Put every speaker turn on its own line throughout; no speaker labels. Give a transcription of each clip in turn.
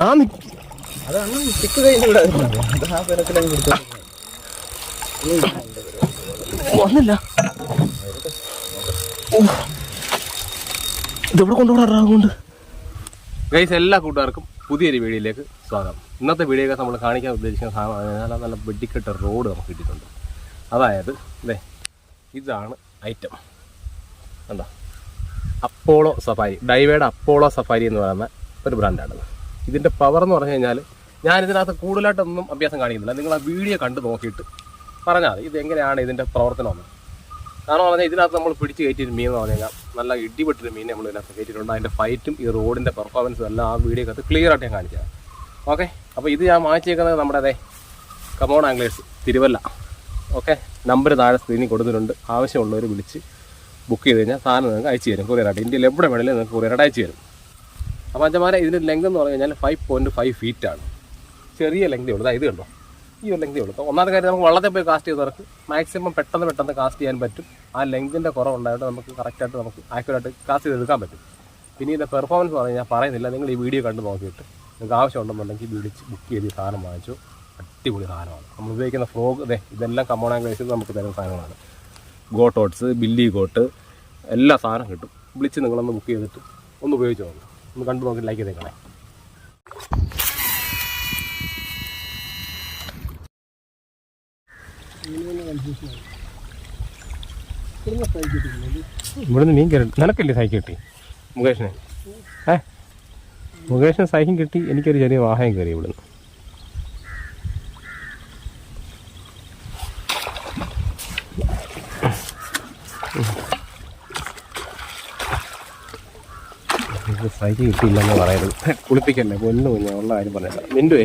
ഞാൻ
അതാണ് ആ പെരത്തിലങ്ങ് കൊടുത്തു.
വന്നില്ല. ഇതെവിടെ കൊണ്ടുപോകാൻ കൊണ്ട്? ഗൈസ് എല്ലാ കൂട്ടുകാർക്കും പുതിയൊരു വീഡിയോയിലേക്ക് സ്വാഗതം. ഇന്നത്തെ വീഡിയോ നമ്മൾ കാണിക്കാൻ ഉദ്ദേശിക്കുന്ന സാധനം നല്ല നല്ല വെടിക്കെട്ട റോഡ് നമുക്ക് കിട്ടിയിട്ടുണ്ട്. അതായത് അല്ലേ ഇതാണ് ഐറ്റം എന്താ അപ്പോളോ സഫാരി. ഡൈവേഡ് അപ്പോളോ സഫാരി എന്ന് പറയുന്ന ഒരു ബ്രാൻഡാണ് ഇതിന്റെ പവർ എന്ന് പറഞ്ഞു കഴിഞ്ഞാൽ ഞാൻ ഇതിനകത്ത് കൂടുതലായിട്ടൊന്നും അഭ്യാസം കാണിക്കുന്നില്ല. നിങ്ങൾ ആ വീഡിയോ കണ്ട് നോക്കിയിട്ട് പറഞ്ഞാൽ മതി. ഇതെങ്ങനെയാണ് ഇതിന്റെ പ്രവർത്തനം കാരണം പറഞ്ഞാൽ ഇതിനകത്ത് നമ്മൾ പിടിച്ച് കയറ്റിയൊരു മീൻ എന്ന് പറഞ്ഞു കഴിഞ്ഞാൽ നല്ല ഇടിപെട്ടൊരു മീൻ നമ്മൾ ഇതിനകത്ത് കയറ്റിയിട്ടുണ്ട്. അതിന്റെ ഫൈറ്റും ഈ റോഡിന്റെ പെർഫോമൻസും എല്ലാം ആ വീഡിയോക്കകത്ത് ക്ലിയർ ആയിട്ട് ഞാൻ കാണിച്ചത് ഓക്കെ അപ്പോൾ ഇത് ഞാൻ വാങ്ങിച്ചേക്കുന്നത് നമ്മുടെ അതെ come on anglers Thiruvalla. Okay number താഴെ സ്ക്രീനിൽ കൊടുത്തിട്ടുണ്ട്. ആവശ്യമുള്ളവർ വിളിച്ച് ബുക്ക് ചെയ്ത് കഴിഞ്ഞാൽ സാധനം നിങ്ങൾക്ക് അയച്ചു തരും കൊറിയറായിട്ട് ഇന്ത്യയിൽ എവിടെ വേണമെങ്കിലും നിങ്ങൾക്ക് കൊറിയറായിട്ട് അയച്ചു തരും അപ്പോൾ അഞ്ചമാരെ ഇതിന്റെ ലെങ്ത് എന്ന് പറഞ്ഞു കഴിഞ്ഞാൽ ഫൈവ് പോയിന്റ് ഫൈവ് ഫീറ്റാണ് ചെറിയ ലെങ്തേ ഉള്ളൂ. ഇത് കണ്ടോ? ഈ ഒരു ലെങ്തേ ഉള്ളൂ. അപ്പോൾ ഒന്നാമത്തെ കാര്യം നമുക്ക് വള്ളത്തെ പോയി കാസ്റ്റ് ചെയ്തവർക്ക് മാക്സിമം പെട്ടെന്ന് പെട്ടെന്ന് കാസ്റ്റ് ചെയ്യാൻ പറ്റും. ആ ലെങ്തിന്റെ കുറവുണ്ടായിട്ട് നമുക്ക് കറക്റ്റായിട്ട് നമുക്ക് ആക്യുറേറ്റ് കാസ്റ്റ് ചെയ്തെടുക്കാൻ പറ്റും. പിന്നെ ഇതിന്റെ പെർഫോമൻസ് പറഞ്ഞു ഞാൻ പറയുന്നില്ല. നിങ്ങൾ ഈ വീഡിയോ കണ്ട് നോക്കിയിട്ട്. നിങ്ങൾക്ക് ആവശ്യമുണ്ടെന്നുണ്ടെങ്കിൽ വിളിച്ച് ബുക്ക് ചെയ്ത് സാധനം വാങ്ങിച്ചു. അടിപൊളി സാധനമാണ്. നമ്മൾ ഉപയോഗിക്കുന്ന ഫ്രോഗ് അതെ ഇതെല്ലാം കമ്മോണാൻ കഴിച്ച് നമുക്ക് തരുന്ന സാധനങ്ങളാണ്. ഗോട്ടോട്ട്സ് ബില്ലി ഗോട്ട് എല്ലാ സാധനം കിട്ടും. വിളിച്ച് നിങ്ങളൊന്ന് ബുക്ക് ചെയ്തിട്ട് ഒന്ന് ഉപയോഗിച്ച് നോക്കും. ഒന്ന് കണ്ടു നോക്കി ലൈക്ക് ചെയ്തേക്കണേ. ഇവിടുന്ന് മീൻ കയറി നിനക്കല്ലേ സൈക്കിൾ കിട്ടി മുകേഷിനെ? ഏ? മുകേഷിന് സൈക്കിൾ കിട്ടി എനിക്കൊരു ചെറിയ വാഹനം കയറി ഇവിടുന്ന്. സൈക്കിൾ കിട്ടിയില്ലെന്ന് പറയുന്നത്. കുളിപ്പിക്കണ്ടേ? പൊന്നു കുഞ്ഞ ഉള്ള കാര്യം പറയണ്ട. മിണ്ടുവേ.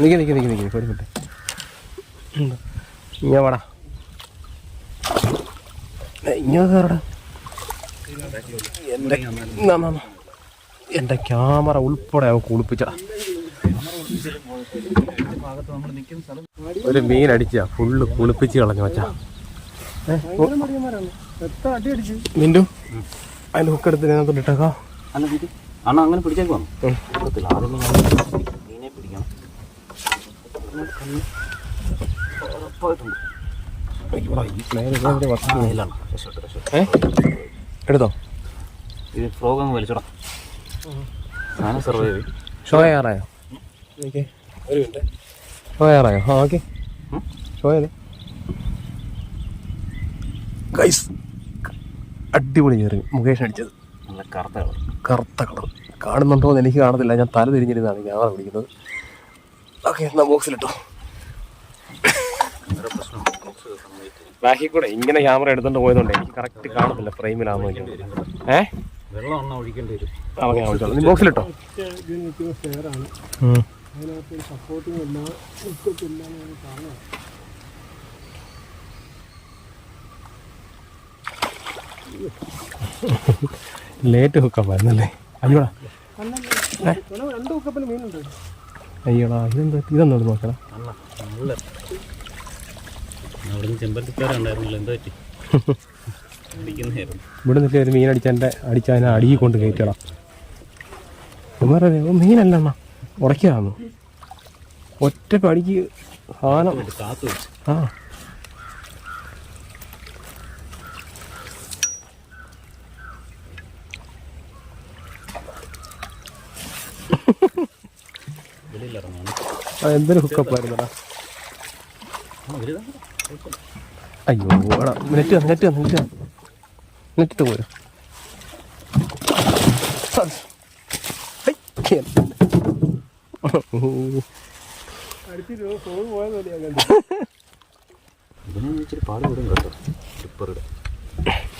നിൽക്കി നിൽക്കി നിൽക്കി നിൽക്കി മിനിറ്റ് ഇങ്ങനെ വാടാ. എന്റെ കയറടാ എന്റെ ക്യാമറ ഉൾപ്പെടെ അവ കുളിപ്പിച്ചടാ ഒരു മീൻ അടിച്ചാ ഫുള്ള് കുളിപ്പിച്ച് കളഞ്ഞു വച്ചാ. മിന്റു അതിന്റെ ഹുക്കെടുത്ത് ഇതിനകത്തോട്ട് ഇട്ടേക്കാം
അല്ല ഇത് അണ്ണ അങ്ങനെ പിടിച്ചേക്ക് വന്നു.
ഉം.
ആദ്യം മീനെ പിടിക്കണം.
എടുത്തോ?
ഇത് ഫ്രോഗ് അങ്ങ് വലിച്ചോടാ. സാധനം സർവൈവ് ചെയ്യും.
ഷോ ചെയ്യാറായോ? ഓക്കെ ഒരു മിനിറ്റ്. ഷോ ചെയ്യാറായോ? ആ ഓക്കെ? ഷോ ചെയ്തേ. ഗൈസ് അടിപൊളി കയറി മുകേഷ് അടിച്ചത്
നല്ല കറുത്ത കളർ
കറുത്ത കളർ കാണുന്നുണ്ടോ എന്ന് എനിക്ക് കാണത്തില്ല ഞാൻ തല തിരിഞ്ഞിരുന്നാണ് ക്യാമറ പിടിക്കുന്നത് ഓക്കെ എന്നാ ബോക്സിലിട്ടോ ബാക്കി കൂടെ ഇങ്ങനെ ക്യാമറ എടുത്തോണ്ട് പോയതുകൊണ്ട് എനിക്ക് കറക്റ്റ് കാണത്തില്ല ഫ്രെയിമിലാണെന്ന് ഏ
വെള്ളം ഒഴിക്കേണ്ടി വരും
ഓക്കെ വിളിച്ചോളാം നീ ബോക്സിലിട്ടോ ഉം. Late hookup ആയിരുന്നല്ലേ? അയ്യോടാ. ഏ? അയ്യോടാ ഇതെന്താ? ഇതൊന്നും നോക്കണം ഇവിടെ നിന്നിട്ട് ഒരു മീൻ അടിച്ചതിന്റെ അടിച്ചതിനെ അടിയിൽ കൊണ്ട് കയറ്റണം വേറെ മീനല്ല അണ്ണ. ഉടയ്ക്കാന്നു ഒറ്റ പടിക്ക് സാധനം. ആ. എന്തൊരു ഹുക്കപ്പ് ആയിരുന്നടാ? അയ്യോ എടാ നെറ്റ് നെറ്റ് നെറ്റ് നെറ്റിട്ട് പോരും.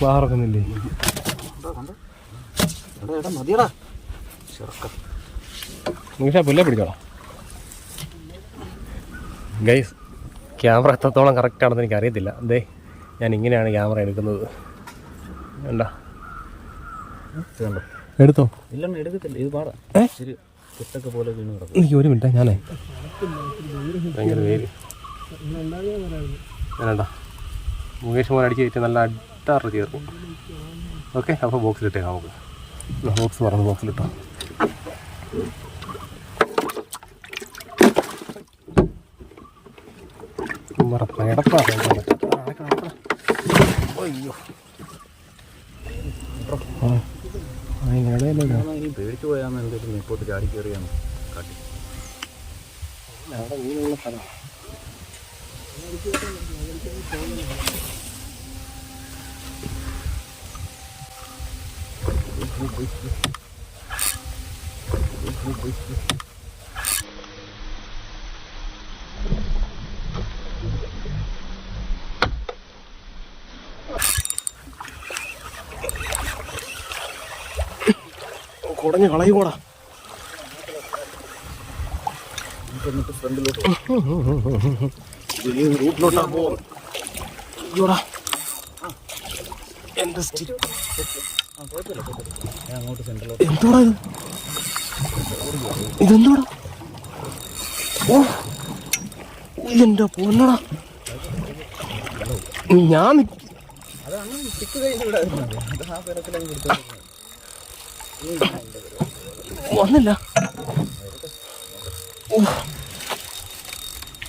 വാറക്കുന്നില്ലേ നിമിഷ പുല്ലേ പിടിച്ചോളാം. ഗൈസ് ക്യാമറ എത്രത്തോളം കറക്റ്റ് ആണെന്ന് എനിക്ക് അറിയത്തില്ല അതെ ഞാൻ ഇങ്ങനെയാണ് ക്യാമറ എടുക്കുന്നത്. വേണ്ട
ഇത് കണ്ടോ?
എടുത്തോ?
ഇല്ലെന്ന് എടുക്കത്തില്ല. ഇത് പാടാ. കുത്തൊക്കെ പോലെ വീണ് കിടക്കും
എനിക്ക് ഒരു മിനിറ്റ് ഞാനേ. ഭയങ്കര പേര് വേണ്ട മുകേഷ് മോൻ അടിച്ച് കയറ്റി നല്ല അടുത്താറ് ചേർക്കും. ഓക്കെ അപ്പോൾ ബോക്സിലിട്ടേക്കാം നമുക്ക്. ബോക്സ് പറഞ്ഞു ബോക്സിലിട്ടോ അയ്യോ ആ അതിനിടയിലല്ലോ
ഇനി പേടിച്ചു പോയാന്ന് എന്തെങ്കിലും ഇപ്പോട്ട് ചാടി കയറിയാന്ന് കാട്ടി
അവിടെ മീനുള്ള സ്ഥലം Thank കളയുകൂടാ റൂട്ടിലോട്ടാ പോകും അയ്യോടാ. എന്റെ എന്തോടാ ഓ ഞാൻ വന്നില്ല. ഓ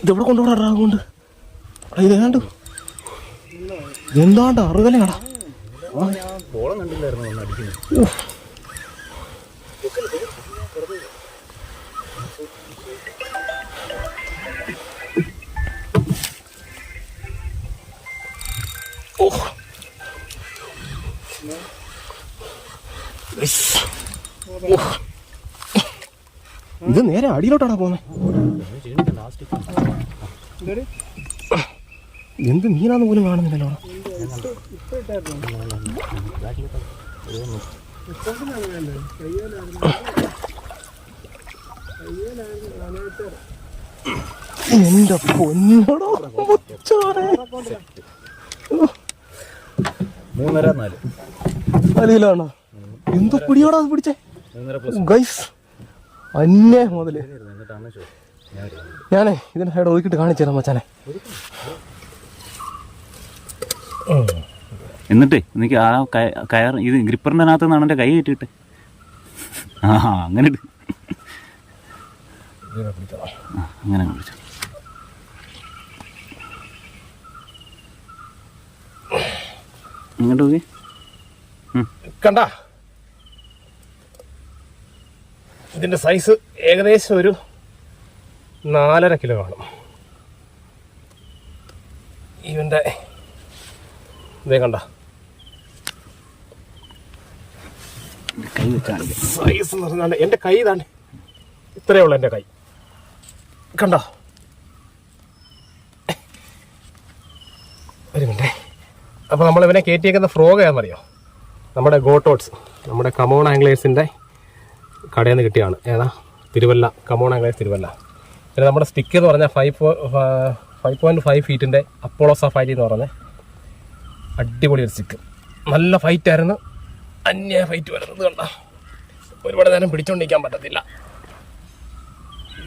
ഇതെവിടെ കൊണ്ടുപോടാ കൊണ്ട്. ഇതേതാണ്ട് എന്താണ്ട് അറുതലയാടാ
കോളം
ഇത് നേരെ അടിയിലോട്ടാണ് പോന്നെ എന്ത് മീനാന്ന് പോലും കാണുന്നില്ലല്ലോ. എന്റെ പൊന്നോടോ.
മൂന്നര നാല്.
എന്തോ പിടിയോടാ അത് പിടിച്ചേ? ഗൈസ് അന്യ
ഷോ ഞാൻ
ഞാനേ ഇതിന്റെ സൈഡ് ഒതുക്കിട്ട് കാണിച്ചു തരാം മച്ചാനെ.
എന്നിട്ട് എനിക്ക് ആ കയ- കയർ ഇത് ഗ്രിപ്പറിന്റെ അകത്ത് നിന്നാണ് എന്റെ കൈ കെട്ടിയിട്ട് ആ അങ്ങനെ അങ്ങനെ വിളിച്ചു ഇങ്ങോട്ട് പോയി
കണ്ട? ഇതിന്റെ സൈസ് ഏകദേശം ഒരു നാലര കിലോ കാണും. ഇവന്റെ ഇതേ കണ്ട. സൈസ് എന്ന് പറഞ്ഞാൽ എന്റെ കൈ ഇതാണ് ഇത്രയേ ഉള്ളൂ എന്റെ കൈ. കണ്ടോ. ഒരു മിനിറ്റ്. അപ്പോൾ നമ്മളിവനെ കയറ്റിയേക്കുന്ന ഫ്രോഗ് ഏതെന്നറിയോ നമ്മുടെ ഗോട്ടോട്സ് നമ്മുടെ കമോൺ ആംഗ്ലേഴ്സിന്റെ കടയിൽ നിന്ന് കിട്ടിയാണ് ഏതാ? Thiruvalla. Come on anglers Thiruvalla. പിന്നെ നമ്മുടെ സ്റ്റിക്ക് എന്ന് പറഞ്ഞാൽ ഫൈവ് ഫൈവ് പോയിന്റ് ഫൈവ് ഫീറ്റിന്റെ അപ്പോളോ സഫാരി എന്ന് പറഞ്ഞ അടിപൊളി ഒരു സ്റ്റിക്ക് നല്ല ഫൈറ്റ് ആയിരുന്നു. അന്യ ഫൈറ്റ് വരുന്നത് കണ്ട. ഒരുപാട് നേരം പിടിച്ചോണ്ടിരിക്കാൻ പറ്റത്തില്ല.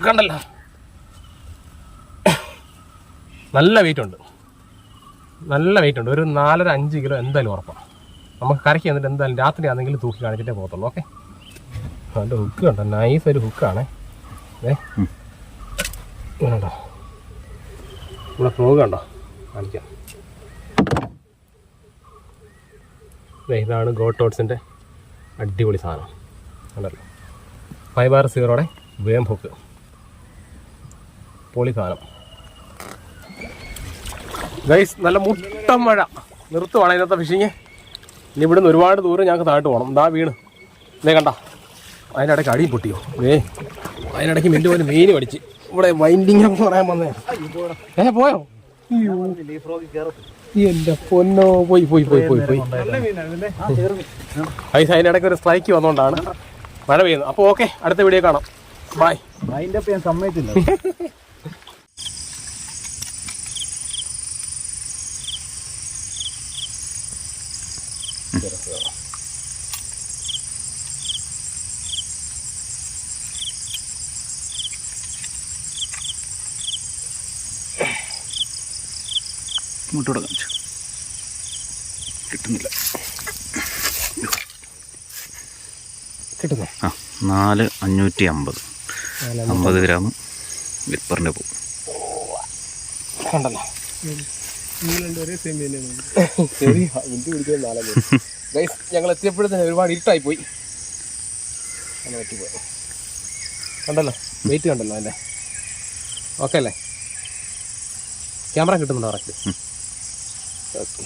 കണ്ടല്ല. നല്ല വെയിറ്റ് ഉണ്ട്. നല്ല വെയിറ്റ് ഉണ്ട്. ഒരു നാലര അഞ്ച് കിലോ എന്തായാലും ഉറപ്പാണ്. നമുക്ക് കരയ്ക്ക് എന്നിട്ട് എന്തായാലും രാത്രി ആണെങ്കിലും തൂക്കി കാണിച്ചിട്ടേ പോകത്തുള്ളൂ. ഓക്കെ അതിന്റെ ഹുക്ക് കണ്ടോ? നൈസ് ഒരു ഹുക്കാണേ ഏ കണ്ടോ നമ്മുടെ ഫ്ലോഗ് കണ്ടോ? കാണിക്കാം. ഇതാണ് ഗോട്ടോട്സിന്റെ അടിപൊളി സാധനം. കണ്ടല്ലോ? ഫൈവ് ആർ സീറോയുടെ വേം ഹുക്ക് പൊളി സാധനം. ഗൈസ് നല്ല മുട്ട മഴ. നിർത്തുവാണ് ഇന്നത്തെ ഫിഷിങ് ഇനി ഇവിടുന്ന് ഒരുപാട് ദൂരം ഞങ്ങൾക്ക് താഴ്ത്തു പോകണം. ദാ വീണ്. ഇതേ കണ്ട? അതിനിടയ്ക്ക് അടിയും പൊട്ടിയോ? ഏ അതിനിടയ്ക്ക് മിന്റെ പോലെ മീൻ പഠിച്ച് ഇവിടെ വൈൻഡിങ് പറയാൻ വന്നേ. ഏ പോയോ? എന്റെ പൊന്നോ പോയി പോയി പോയി പോയി പോയി. ഐസ് അതിനിടയ്ക്ക് ഒരു സ്ട്രൈക്ക് വന്നുകൊണ്ടാണ് മഴ പെയ്യുന്നത്. അപ്പോൾ ഓക്കെ അടുത്ത വീഡിയോ കാണാം. ബൈ
അതിന്റെ ഞാൻ സമ്മതിച്ചില്ല. ഇങ്ങോട്ടൂടെ കാണിച്ചു കിട്ടുന്നില്ല.
കിട്ടുന്നു?
ആ നാല് അഞ്ഞൂറ്റി അമ്പത്. അമ്പത് ഗ്രാം വിപ്പറിന്റെ പൂ.
കണ്ടല്ലോ. ഞങ്ങൾ എത്തിയപ്പോഴത്തേന് ഒരുപാട് ഇരുട്ടായി പോയി അങ്ങനെ പറ്റിപ്പോയി. കണ്ടല്ലോ? വെയിറ്റ് കണ്ടല്ലോ അല്ലേ ഓക്കെ അല്ലേ? ക്യാമറ കിട്ടുന്നുണ്ടോ കറക്റ്റ് ഓക്കെ